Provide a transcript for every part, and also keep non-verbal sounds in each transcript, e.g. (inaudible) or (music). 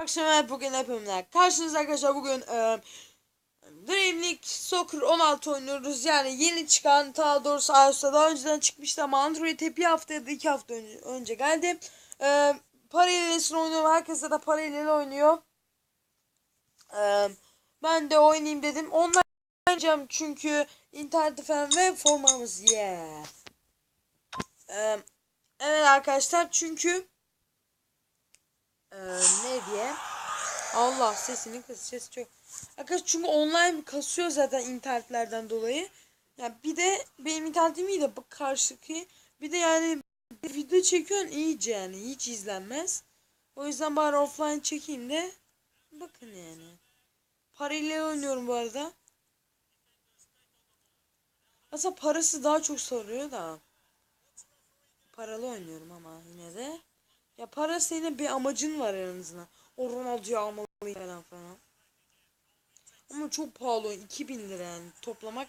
Akşam evet bugün hepimler. Karşınızda arkadaşlar bugün e, Dream League Soccer 16 oynuyoruz. Yani yeni çıkan daha doğrusu iOS'ta daha önceden çıkmıştı ama Android'e bir hafta ya da iki hafta önce, önce geldi. E, paralel oynuyor. Herkes de paralel oynuyor. E, ben de oynayayım dedim. Online oynayacağım çünkü internet falan ve formamız yeah. E, evet arkadaşlar çünkü ee, ne diye? Allah sesini kız ses çok. Arkadaşlar çünkü online kasıyor zaten internetlerden dolayı. Ya bir de benim internetim iyi de bak karşıki bir de yani video çekiyorsun iyice yani hiç izlenmez. O yüzden bari offline çekeyim de bakın yani. Parayla oynuyorum bu arada. Aslında parası daha çok soruyor da. Paralı oynuyorum ama yine de. Ya para senin bir amacın var en azından. O Ronaldo'yu almalıyım falan falan. Ama çok pahalı oyun. 2000 lira yani. Toplamak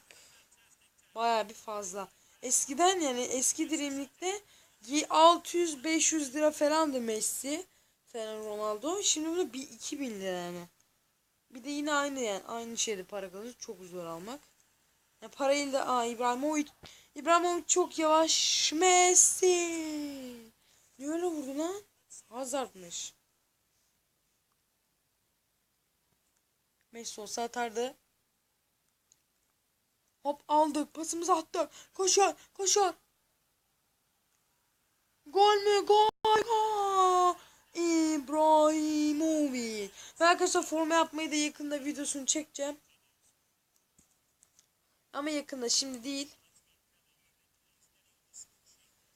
baya bir fazla. Eskiden yani eski dirimlikte 600-500 lira falandı Messi falan Ronaldo. Şimdi bunu bir 2000 lira yani. Bir de yine aynı yani aynı şeyde para kalıyor. Çok zor almak. Ya parayı da aa İbrahimovic İbrahimovic çok yavaş Messi. Niye öyle vurdu lan? Hazardmış. Messi olsa atardı. Hop aldık. Pasımızı attık. Koşar. Koşar. Gol mü? Gol. Gol. İbrahimovic. Ve arkadaşlar forma yapmayı da yakında videosunu çekeceğim. Ama yakında şimdi değil.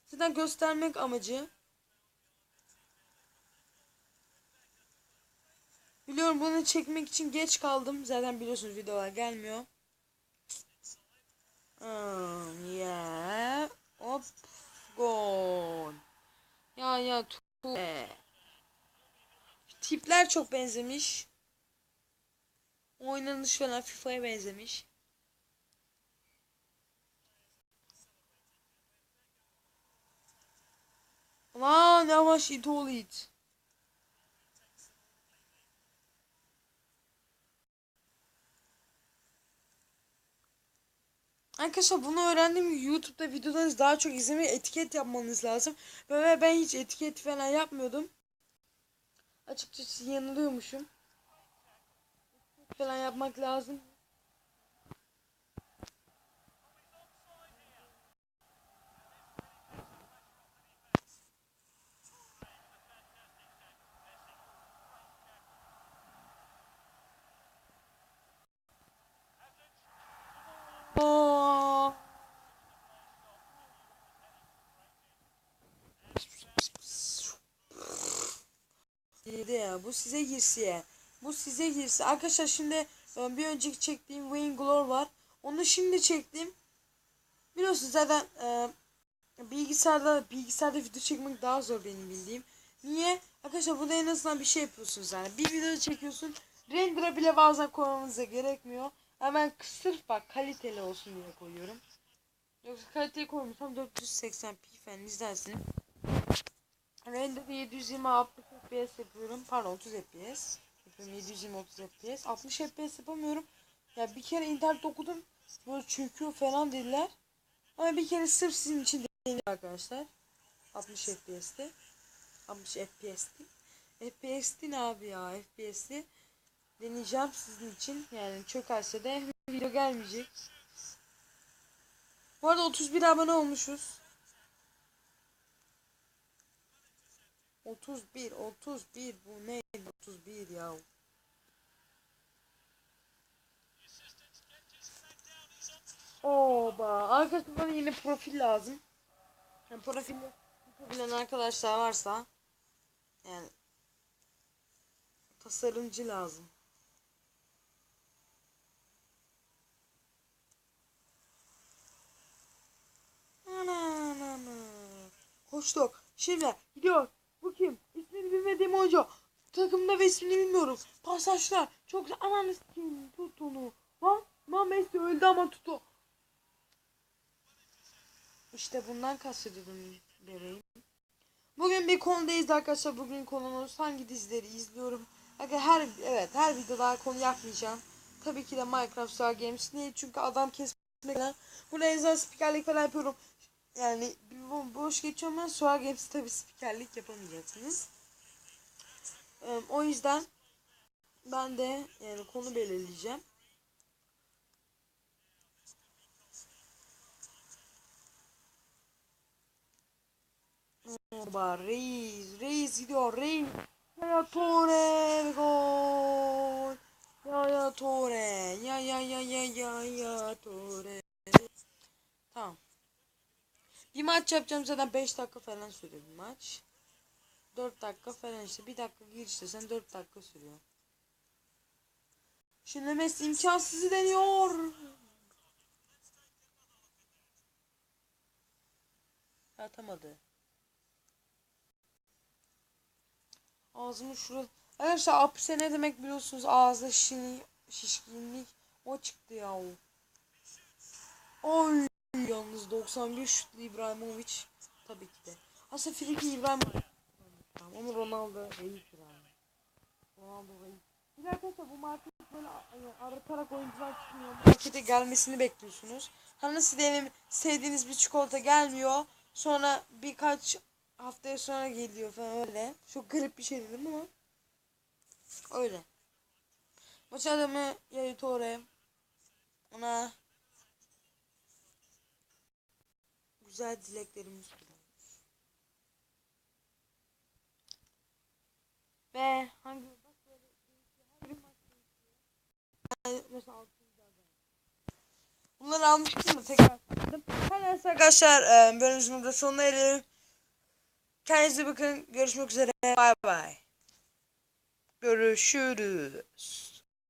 Zaten göstermek amacı. Biliyorum bunu çekmek için geç kaldım. Zaten biliyorsunuz videolar gelmiyor. Hmm, yeah. Hop. Gol. Ya ya tu. Tipler çok benzemiş. Oynanış falan FIFA'ya benzemiş. Lan yavaş it ol it. Arkadaşlar bunu öğrendim. YouTube'da videolarınızı daha çok izlemeyi etiket yapmanız lazım. Ve ben hiç etiket falan yapmıyordum. Açıkçası yanılıyormuşum. Falan yapmak lazım. Aa. Yedi ya. Bu size girsi ya. Bu size girsi. Arkadaşlar şimdi e, bir önceki çektiğim Wayne Glor var. Onu şimdi çektim. Biliyorsunuz zaten e, bilgisayarda bilgisayarda video çekmek daha zor benim bildiğim. Niye? Arkadaşlar burada en azından bir şey yapıyorsunuz yani. Bir video çekiyorsun. Render'a bile bazen koymanıza gerekmiyor. Hemen sırf bak kaliteli olsun diye koyuyorum. Yoksa kaliteyi koymuyorsam 480p falan izlersin. Render'da 720 60 fps yapıyorum. Pardon 30 fps. Yapıyorum 720 30 fps. 60 fps yapamıyorum. Ya bir kere internet okudum. Böyle çöküyor falan dediler. Ama bir kere sırf sizin için deneyim arkadaşlar. 60 fps'te. 60 fps'ti. FPS'ti ne abi ya FPS'ti deneyeceğim sizin için. Yani çökerse de (laughs) video gelmeyecek. Bu arada 31 abone olmuşuz. 31 31 bu ne 31 ya. Oba bana yine profil lazım. Yani profil yapabilen arkadaşlar varsa yani tasarımcı lazım. Koştuk. Şimdi gidiyor. Kim? İsmini bilmediğim oyuncu. Takımda ve ismini bilmiyorum. Pasajlar. Çok. Ananı s**eyim. Tut onu. Lan. Lan Messi öldü ama tut o. İşte bundan kastediyordum bebeğim. Bugün bir konudayız arkadaşlar. Bugün konumuz hangi dizileri izliyorum. Aga her evet her videoda konu yapmayacağım. Tabii ki de Minecraft Star Games. Niye? Çünkü adam kesmek falan. Buraya özel spikerlik falan yapıyorum. Yani bu, boş geçiyorum ben. Star Games tabii spikerlik yapamayacaksınız. Ee, o yüzden ben de yani konu belirleyeceğim. Reis. Reis gidiyor. Reis. Ya Tore ve gol. Ya ya Tore. Ya ya ya ya ya ya Tore. Tamam. Bir maç yapacağım zaten 5 dakika falan sürüyor bir maç. 4 dakika falan işte. Bir dakika gir sen 4 dakika sürüyor. Şimdi Messi imkansızı deniyor. Atamadı. Ağzımı şurada. Arkadaşlar apse ne demek biliyorsunuz ağızda şişkinlik, şişkinlik o çıktı ya o. Oy yalnız 91 şutlu İbrahimovic tabii ki de. Aslında Friki İbrahim Tamam ama Ronaldo reis yani. Ronaldo reis. Bir arkadaşlar bu market böyle yani aratarak oyuncular çıkmıyor. Markete gelmesini bekliyorsunuz. Hani nasıl diyelim sevdiğiniz bir çikolata gelmiyor. Sonra birkaç haftaya sonra geliyor falan öyle. Çok garip bir şey dedim ama. Öyle. Maç adamı Yaya Tore. Ona güzel dileklerimiz var. Ve hangi bak böyle her maç mesela Bunları almıştım da tekrar sakladım. Her neyse arkadaşlar e, bölümümüzün burada sonuna eriyorum. Kendinize bakın. Görüşmek üzere. Bay bay. Görüşürüz.